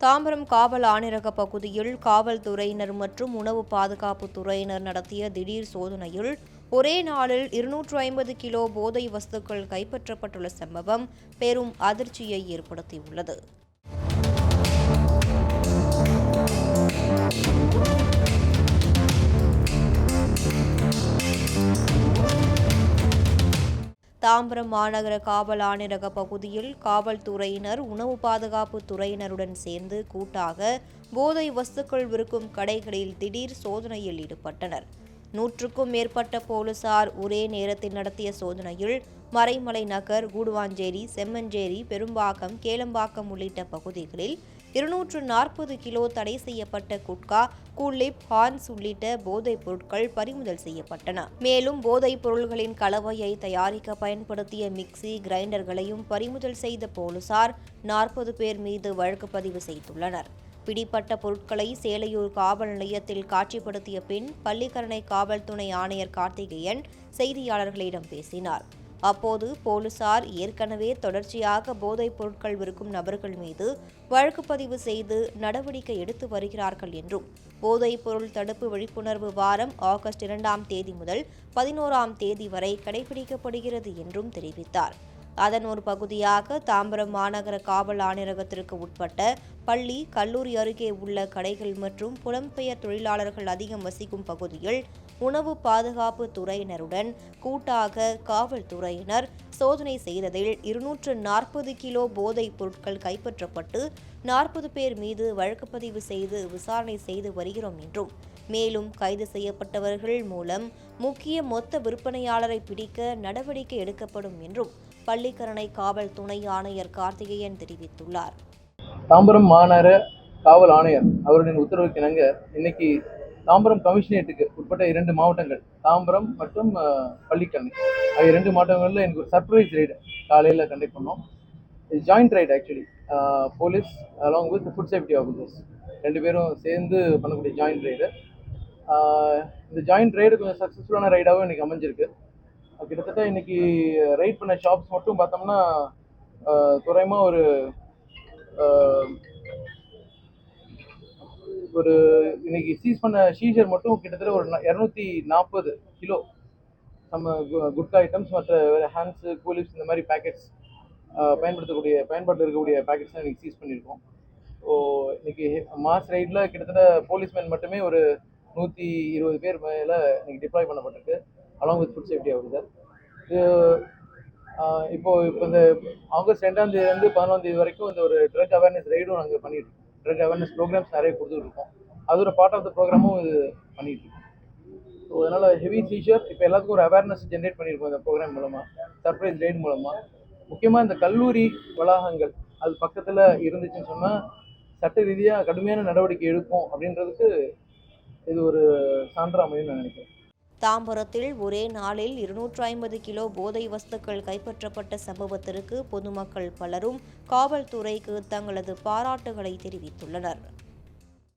தாம்பரம் காவல் ஆணையரக பகுதியில் காவல்துறையினர் மற்றும் உணவு பாதுகாப்பு துறையினர் நடத்திய திடீர் சோதனையில் ஒரே நாளில் இருநூற்று ஐம்பது கிலோ போதை வஸ்துக்கள் கைப்பற்றப்பட்டுள்ள சம்பவம் பெரும் அதிர்ச்சியை ஏற்படுத்தியுள்ளது. தாம்பரம் மாநகர காவல் ஆணையரக பகுதியில் காவல்துறையினர் உணவு பாதுகாப்பு துறையினருடன் சேர்ந்து கூட்டாக போதை வஸ்துக்கள் விற்கும் கடைகளில் திடீர் சோதனையில் ஈடுபட்டனர். நூற்றுக்கும் மேற்பட்ட போலீசார் ஒரே நேரத்தில் நடத்திய சோதனையில் மறைமலை நகர் கூடுவாஞ்சேரி செம்மஞ்சேரி பெரும்பாக்கம் கேளம்பாக்கம் உள்ளிட்ட பகுதிகளில் இருநூற்று நாற்பது கிலோ தடை செய்யப்பட்ட குட்கா கூலிப் ஹான்ஸ் உள்ளிட்ட போதைப் பொருட்கள் பறிமுதல் செய்யப்பட்டன. மேலும் போதைப் பொருள்களின் கலவையை தயாரிக்க பயன்படுத்திய மிக்சி கிரைண்டர்களையும் பறிமுதல் செய்த போலீசார் நாற்பது பேர் மீது வழக்கு பதிவு செய்துள்ளனர். பிடிப்பட்ட பொருட்களை சேலையூர் காவல் நிலையத்தில் காட்சிப்படுத்திய பின் பள்ளிக்கரணை காவல் துணை ஆணையர் கார்த்திகேயன் செய்தியாளர்களிடம் பேசினார். அப்போது போலீசார் ஏற்கனவே தொடர்ச்சியாக போதைப் பொருட்கள் விற்கும் நபர்கள் மீது வழக்கு பதிவு செய்து நடவடிக்கை எடுத்து வருகிறார்கள் என்றும் போதைப் பொருள் தடுப்பு விழிப்புணர்வு வாரம் ஆகஸ்ட் இரண்டாம் தேதி முதல் பதினோராம் தேதி வரை கடைபிடிக்கப்படுகிறது என்றும் தெரிவித்தார். அதன் ஒரு பகுதியாக தாம்பரம் மாநகர காவல் ஆணையரகத்திற்கு உட்பட்ட பள்ளி கல்லூரி அருகே உள்ள கடைகள் மற்றும் புலம்பெயர் தொழிலாளர்கள் அதிகம் வசிக்கும் பகுதியில் உணவு பாதுகாப்பு துறையினருடன் கூட்டாக காவல்துறையினர் சோதனை செய்ததில் இருநூற்று நாற்பது கிலோ போதைப் பொருட்கள் கைப்பற்றப்பட்டு நாற்பது பேர் மீது வழக்குப்பதிவு செய்து விசாரணை செய்து வருகிறோம் என்றும் மேலும் கைது செய்யப்பட்டவர்கள் மூலம் முக்கிய மொத்த விற்பனையாளரை பிடிக்க நடவடிக்கை எடுக்கப்படும் என்றும் பள்ளிக்கரணை காவல் துணை ஆணையர் கார்த்திகேயன் தெரிவித்துள்ளார். தாம்பரம் மாநகர காவல் ஆணையர் அவர்களின் உத்தரவுக்கு இணங்க இன்னைக்கு தாம்பரம் கமிஷனேட்டுக்கு உட்பட்ட இரண்டு மாவட்டங்கள் தாம்பரம் மற்றும் பள்ளிக்கரணை. ஆகிய இரண்டு மாவட்டங்களில் எனக்கு ஒரு சர்ப்ரைஸ் ரைடு காலையில் கண்டக்ட் பண்ணோம். Joint ride actually police along with food safety officers ரெண்டு பேரும் சேர்ந்து பண்ணக்கூடிய ஜாயிண்ட் ரைடு இந்த ஜாயிண்ட் ரைடு கொஞ்சம் சக்ஸஸ்ஃபுல்லான ரைடாகவும் எனக்கு அமைஞ்சிருக்கு. கிட்டத்தட்ட இன்னைக்கு ரைட் பண்ண ஷாப்ஸ் மட்டும் பார்த்தோம்னா துறையமாக ஒரு ஒரு இன்னைக்கு சீஸ் பண்ண ஷீஷர் மட்டும் கிட்டத்தட்ட ஒரு இரநூத்தி நாற்பது கிலோ. நம்ம குட்கா ஐட்டம்ஸ் மற்ற ஹேண்ட்ஸு கூலிப்ஸ் இந்த மாதிரி பேக்கெட்ஸ் பயன்படுத்தக்கூடிய பயன்பாட்டில் இருக்கக்கூடிய பேக்கெட்ஸ் தான் இன்னைக்கு சீஸ் பண்ணியிருக்கோம். ஸோ இன்னைக்கு மாஸ் ரைடில் கிட்டத்தட்ட போலீஸ்மேன் மட்டுமே ஒரு நூற்றி இருபது பேர் மேலே இன்னைக்கு டிப்ளாய் பண்ணப்பட்டிருக்கு. Along with food safety officer இது இப்போது இப்போ இந்த ஆகஸ்ட் ரெண்டாம் தேதியிலேருந்து பதினொன்றாம் தேதி வரைக்கும் இந்த ஒரு ட்ரக் அவேர்னஸ் ரைடும் நாங்கள் பண்ணிட்டு ட்ரக் அவேர்னஸ் ப்ரோக்ராம்ஸ் நிறைய கொடுத்துட்டு இருக்கோம் அதோட பார்ட் ஆஃப் த ப்ரோக்ராமும் இது பண்ணிட்டு இருக்கோம். ஸோ அதனால் ஹெவி சீஷர் இப்போ எல்லாத்துக்கும் ஒரு அவேர்னஸ் ஜென்ரேட் பண்ணியிருக்கோம் இந்த ப்ரோக்ராம் மூலமாக சர்ப்ரைஸ் ரைடு மூலமாக முக்கியமாக இந்த கல்லூரி வளாகங்கள் அது பக்கத்தில் இருந்துச்சுன்னு சொன்னால் சட்ட ரீதியாக கடுமையான நடவடிக்கை எடுக்கும் அப்படின்றதுக்கு இது ஒரு சான்றாக அமையும் நான் நினைக்கிறேன். தாம்பரத்தில் ஒரே நாளில் இருநூற்று ஐம்பது கிலோ போதை வஸ்துக்கள் கைப்பற்றப்பட்ட சம்பவத்திற்கு பொதுமக்கள் பலரும் காவல்துறைக்கு தங்களது பாராட்டுகளை தெரிவித்துள்ளனர்.